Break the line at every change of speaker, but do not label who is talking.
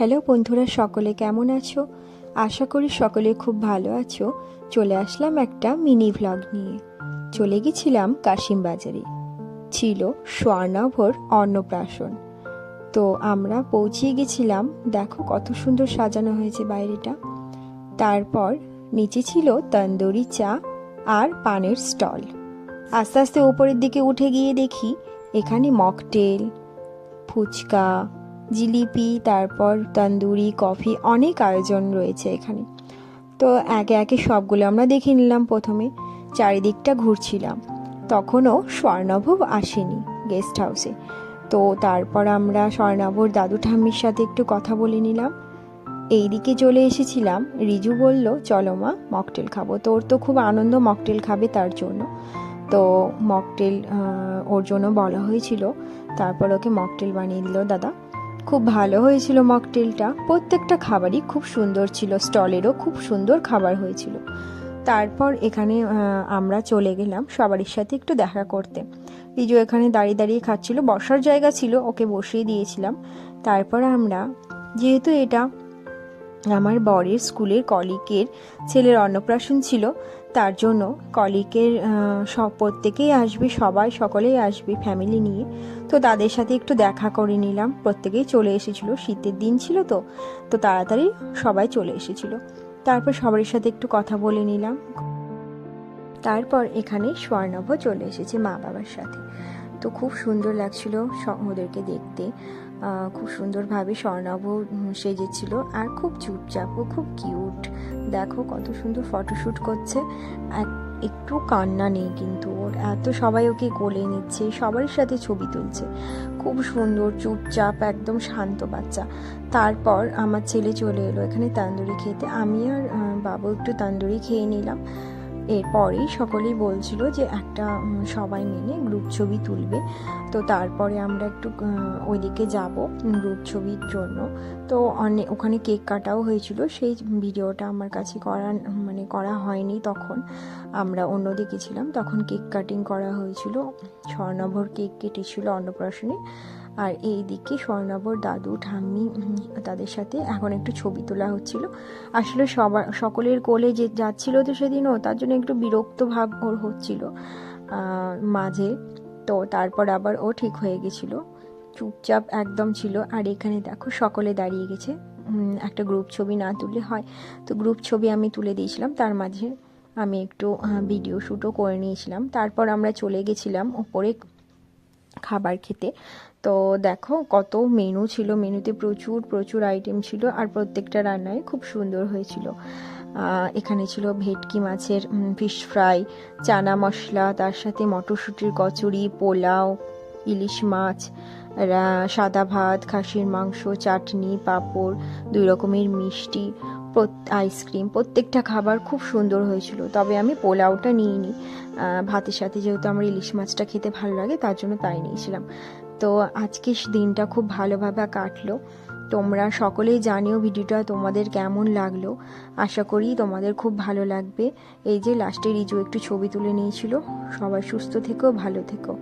Hello বন্ধুরা, সকলে কেমন আছো? আশা করি সকলে খুব ভালো আছো। চলে আসলাম একটা মিনি ভ্লগ নিয়ে। চলে গেছিলাম কাশিম বাজারে ছিল স্বর্ণাভর অন্নপ্রাশন। তো আমরা পৌঁছিয়ে গেছিলাম, দেখো কত সুন্দর সাজানো হয়েছে বাইরেটা। তারপর নিচে ছিল তন্দুরি চা আর পানের স্টল। আস্তে আস্তে উপরের দিকে উঠে গিয়ে দেখি, এখানে মকটেল, ফুচকা জিলিপি, তারপর তন্দুরি, কফি অনেক আয়োজন রয়েছে এখানে। তো একে একে সবগুলো আমরা দেখে নিলাম প্রথমে। চারিদিকটা ঘুরছিলাম। তখনও স্বর্ণভব আসেনি গেস্ট হাউসে তো তারপর আমরা স্বর্ণাভর দাদু ঠাম্মির সাথে একটু কথা বলে নিলাম। এই দিকে চলে এসেছিলাম। রিজু বলল, চলো মা, মকটেল খাব। তো ওর তো খুব আনন্দ মকটেল খাবে তার জন্য। তো মকটেল ওর জন্য বলা হয়েছিল। তারপর ওকে মকটেল বানিয়ে দিল দাদা। খুব ভালো হয়েছিল মকটেলটা। প্রত্যেকটা খাবারই খুব সুন্দর ছিল। স্টলেরও খুব সুন্দর খাবার হয়েছিল। তারপর এখানে আমরা চলে গেলাম সবারই সাথে একটু দেখা করতে। রিজু এখানে দাঁড়িয়ে দাঁড়িয়ে খাচ্ছিল। বসার জায়গা ছিল, ওকে বসিয়ে দিয়েছিলাম। তারপর আমরা, যেহেতু এটা আমার বরের স্কুলের কলিকের ছেলের অন্নপ্রাশন ছিল তার জন্য কলিকের সব প্রত্যেকেই আসবে, সবাই সকলেই আসবে ফ্যামিলি নিয়ে। তো তাদের সাথে একটু দেখা করে নিলাম। প্রত্যেকেই চলে এসেছিল, শীতের দিন ছিল তো তো তাড়াতাড়ি সবাই চলে এসেছিল। তারপর সবার সাথে একটু কথা বলে নিলাম। তারপর এখানে স্বর্ণভ চলে এসেছে মা বাবার সাথে। তো খুব সুন্দর লাগছিল ওদেরকে দেখতে। খুব সুন্দরভাবে স্বর্ণাভ সেজেছিল আর খুব চুপচাপ ও খুব কিউট দেখো কত সুন্দর ফটোশ্যুট করছে। এক- একটু কান্না নেই কিন্তু ওর। এত সবাই ওকে কোলে নিচ্ছে, সবার সাথে ছবি তুলছে। খুব সুন্দর, চুপচাপ, একদম শান্ত বাচ্চা। তারপর আমার ছেলে চলে এলো এখানে তান্দুরি খেতে। আমি আর বাবু একটু তান্দুরি খেয়ে নিলাম। এরপরেই সকলেই বলছিল যে একটা সবাই মিলে গ্রুপ ছবি তুলবে। তো তারপরে আমরা একটু ওইদিকে যাব গ্রুপ ছবির জন্য। তো অনেক ওখানে কেক কাটাও হয়েছিল। সেই ভিডিওটা আমার কাছে করা মানে করা হয়নি তখন। আমরা অন্যদিকে ছিলাম, তখন কেক কাটিং করা হয়েছিল। স্বর্ণাভর কেক কেটেছিল অন্নপ্রাশনে। আর এই দিকে স্বর্ণাভর দাদু, ঠাম্মি তাদের সাথে এখন একটু ছবি তোলা হচ্ছিল। আসলে সবার, সকলের কোলে যে যাচ্ছিল তো সেদিনও, তার জন্য একটু বিরক্ত ভাব ওর হচ্ছিল। মাঝে তো তারপর আবার ও ঠিক হয়ে গেছিল। চুপচাপ একদম ছিল। আর এখানে দেখো সকলে দাঁড়িয়ে গেছে। একটা গ্রুপ ছবি না তুললে হয়। তো গ্রুপ ছবি আমি তুলে দিয়েছিলাম। তার মাঝে আমি একটু ভিডিও শ্যুটও করে নিয়েছিলাম। তারপর আমরা চলে গেছিলাম ওপরে খাবার খেতে। তো দেখো কত মেনু ছিল। মেনুতে প্রচুর প্রচুর আইটেম ছিল। আর প্রত্যেকটা রান্নায় খুব সুন্দর হয়েছিল। এখানে ছিল ভেটকি মাছের ফিশ ফ্রাই চানা মশলা তার সাথে মটরশুঁটির কচুরি পোলাও ইলিশ মাছ সাদা ভাত খাসির মাংস চাটনি পাঁপড় দুই রকমের মিষ্টি আইসক্রিম প্রত্যেকটা খাবার খুব সুন্দর হয়েছিল। তবে আমি পোলাওটা নিইনি। আহ, ভাতের সাথে যেহেতু আমার ইলিশ মাছটা খেতে ভালো লাগে তার জন্য তাই নিয়েছিলাম। তো আজকে দিনটা খুব ভালোভাবে কাটলো। তোমরা সকলেই জানিও ভিডিওটা তোমাদের কেমন লাগল। আশা করি তোমাদের খুব ভালো লাগবে। এই যে লাস্টে রিজু একটু ছবি তুলে নিয়েছিল। সবাই সুস্থ থেকো, ভালো থেকো।